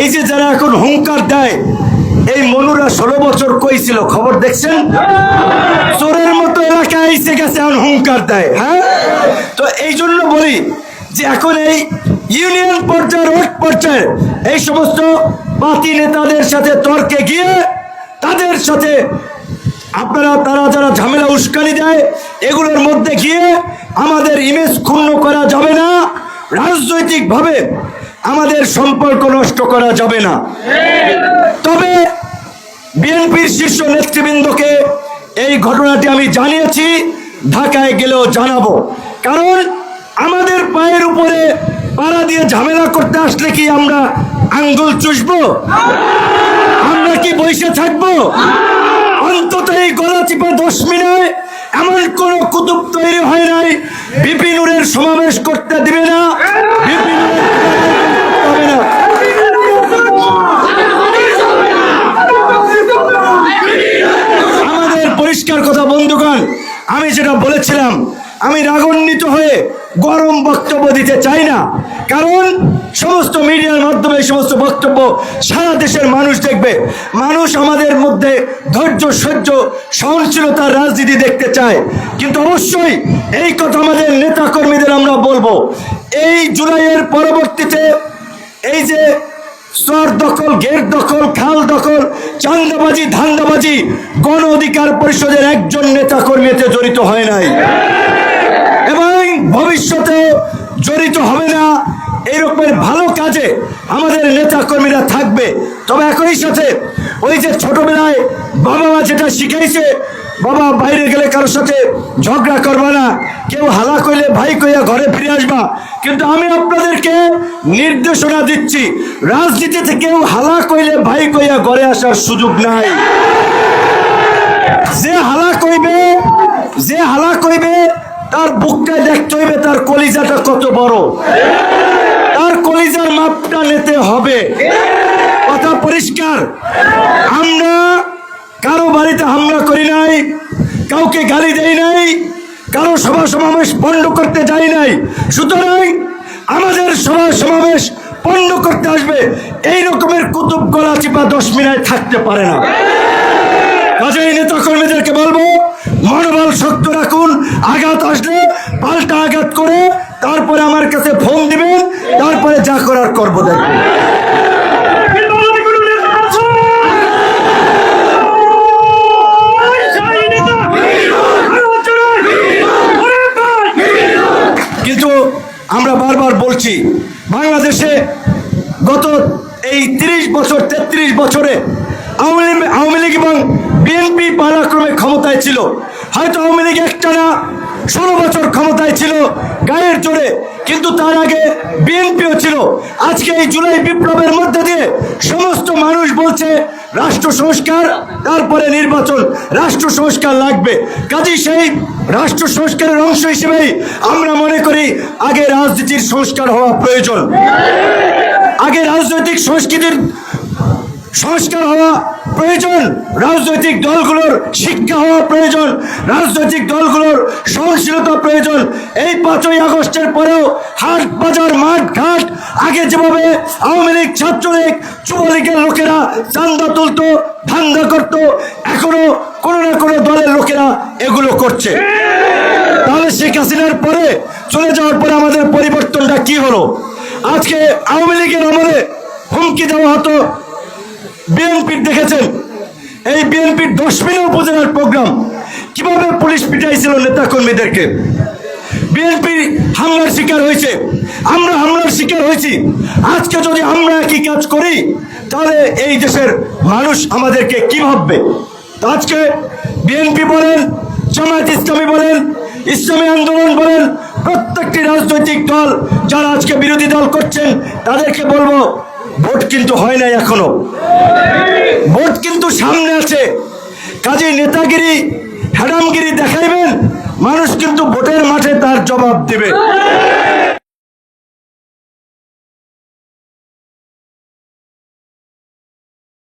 এই যে যারা এখন হুঙ্কার দেয়, এই মনুরা ষোলো বছর কই ছিল, খবর দেখছেন? চোরের মতো এলাকায় এসে গেছে এখন হুঙ্কার দেয় হ্যাঁ? তো এই জন্য বলি যে এখন এই ইউনিয়ন পর্যায়ে, রোড পর্যায়ে এই সমস্ত পাতি নেতাদের সাথে তর্কে গিয়ে তাদের সাথে আপনারা, তারা যারা ঝামেলা উস্কানি দেয়, এগুলোর মধ্যে গিয়ে আমাদের ইমেজ ক্ষুণ্ণ করা যাবে না। রাজনৈতিকভাবে আমাদের সম্পর্ক নষ্ট করা যাবে না। তবে বিএনপির শীর্ষ নেতৃবৃন্দকে এই ঘটনাটি আমি জানিয়েছি, ঢাকায় গেলেও জানাব। কারণ আমাদের পায়ের উপরে পাড়া দিয়ে ঝামেলা করতে আসলে কি আমরা আঙ্গুল চুষবো? আমরা কি বসে থাকব? অন্তত এই গলা চিপা দশ মিনিট এমন কোন কুতুব তৈরি হয় নাই, বিপিনুরের সমাবেশ করতে দিবে না বিপিনুরের হবে না আমাদের পরিষ্কার কথা বন্ধুগণ আমি যেটা বলেছিলাম, আমি রাগান্বিত হয়ে গরম বক্তব্য দিতে চাই না। কারণ সমস্ত মিডিয়ার মাধ্যমে সমস্ত বক্তব্য সারা দেশের মানুষ দেখবে। মানুষ আমাদের মধ্যে ধৈর্য, সহ্য, সহনশীলতার রাজনীতি দেখতে চায়। কিন্তু অবশ্যই এই কথা আমাদের নেতা কর্মীদের আমরা বলব। এই জুলাইয়ের পরবর্তীতে এই যে স্তর দখল, গেট দখল, খাল দখল, চান্দাবাজি, ধান্দাবাজি, গণ অধিকার পরিষদের একজন নেতা কর্মী এতে জড়িত হয় নাই। এবং ভবিষ্যতে জড়িত হবে না, এই রকমের ভালো কাজে আমাদের নেতা কর্মীরা থাকবে। তবে একই সাথে ওই যে ছোটবেলায় বাবা মা যেটা শিখাইছে বাবা, বাইরে গেলে কারোর সাথে ঝগড়া করবা না। কেউ হালা কইলে ভাই কইয়া ঘরে ফিরে আসবা। কিন্তু আমি আপনাদেরকে নির্দেশনা দিচ্ছি, রাজনীতিতে কেউ হালা কইলে ভাই কইয়া ঘরে আসার সুযোগ নাই। যে হালা কইবে, যে হালা কইবে, তার বুকটা দেখতে হইবে তার কলিজাটা কত বড়। তার কলিজার মাপটা নিতে হবে। কথা পরিষ্কার। আমরা কারও বাড়িতে হামলা করি নাই, কাউকে গালি দেই নাই, কারও সভা সমাবেশ বন্ধ করতে যাই নাই। সুতরাং আমাদের সভা সমাবেশ বন্ধ করতে আসবে, এই রকমের কুতুব গলা চিপা দশ মিনিট থাকতে পারে না। কাজেই নেতা কর্মীদেরকে বলব, মনোবল শক্ত রাখুন, আঘাত আসলে পাল্টা আঘাত করে তারপরে আমার কাছে ফোন দিবেন, তারপরে যা করার করব দেখবেন। বলছি বাংলাদেশে গত এই তিরিশ বছর, তেত্রিশ বছরে আওয়ামী লীগ- আওয়ামী লীগ এবং বিএনপি পালাক্রমে ক্ষমতায় ছিল। হয়তো আওয়ামী লীগ একটা না ষোলো বছর ক্ষমতায় ছিল, গায়ের জোরে, কিন্তু তার আগে বিএনপিও ছিল। আজকে এই জুলাই বিপ্লবের মধ্যে দিয়ে সমস্ত মানুষ বলছে, রাষ্ট্র সংস্কার, তারপরে নির্বাচন, রাষ্ট্র সংস্কার লাগবে। কাজেই সেই রাষ্ট্র সংস্কারের অংশ হিসেবেই আমরা মনে করি আগে রাজনীতির সংস্কার হওয়া প্রয়োজন। আগে রাজনৈতিক সংস্কৃতির সংস্কার হওয়া প্রয়োজন রাজনৈতিক দলগুলোর শিক্ষা হওয়া প্রয়োজন, রাজনৈতিক দলগুলোর সহনশীলতা প্রয়োজন। এই পাঁচই আগস্টের পরেও হাট বাজার মাঠ ঘাট আগে যেভাবে আওয়ামী লীগ, ছাত্রলীগ, যুবলীগের লোকেরা চান্দা তুলতো, ধান্দা করতো, এখনও কোনো না কোনো দলের লোকেরা এগুলো করছে। তাহলে শেখ হাসিনার পরে চলে যাওয়ার পরে আমাদের পরিবর্তনটা কি হলো? আজকে আওয়ামী লীগের আমলে হুমকি দেওয়া হতো বিএনপির দেখেছেন? এই বিএনপির দশমিনা উপজেলার প্রোগ্রাম। কীভাবে পুলিশ পিটাইছিল নেতা কর্মীদেরকে বিএনপি হামলার শিকার হয়েছে। আমরা হামলার শিকার হয়েছি। আজকে যদি আমরা কি কাজ করি, তাহলে এই দেশের মানুষ আমাদেরকে কি ভাববে? আজকে বিএনপি বলেন, জামায়াত ইসলামী বলেন, ইসলামী আন্দোলন বলেন প্রত্যেকটি রাজনৈতিক দল যারা আজকে বিরোধী দল করছেন, তাদেরকে বলব, ভোট কিন্তু হয় নাই এখনও। ভোট কিন্তু সামনে আছে। কাজে নেতাগিরি, হ্যাডামগিরি দেখাইবেন, মানুষ কিন্তু ভোটের মাঠে তার জবাব দেবে।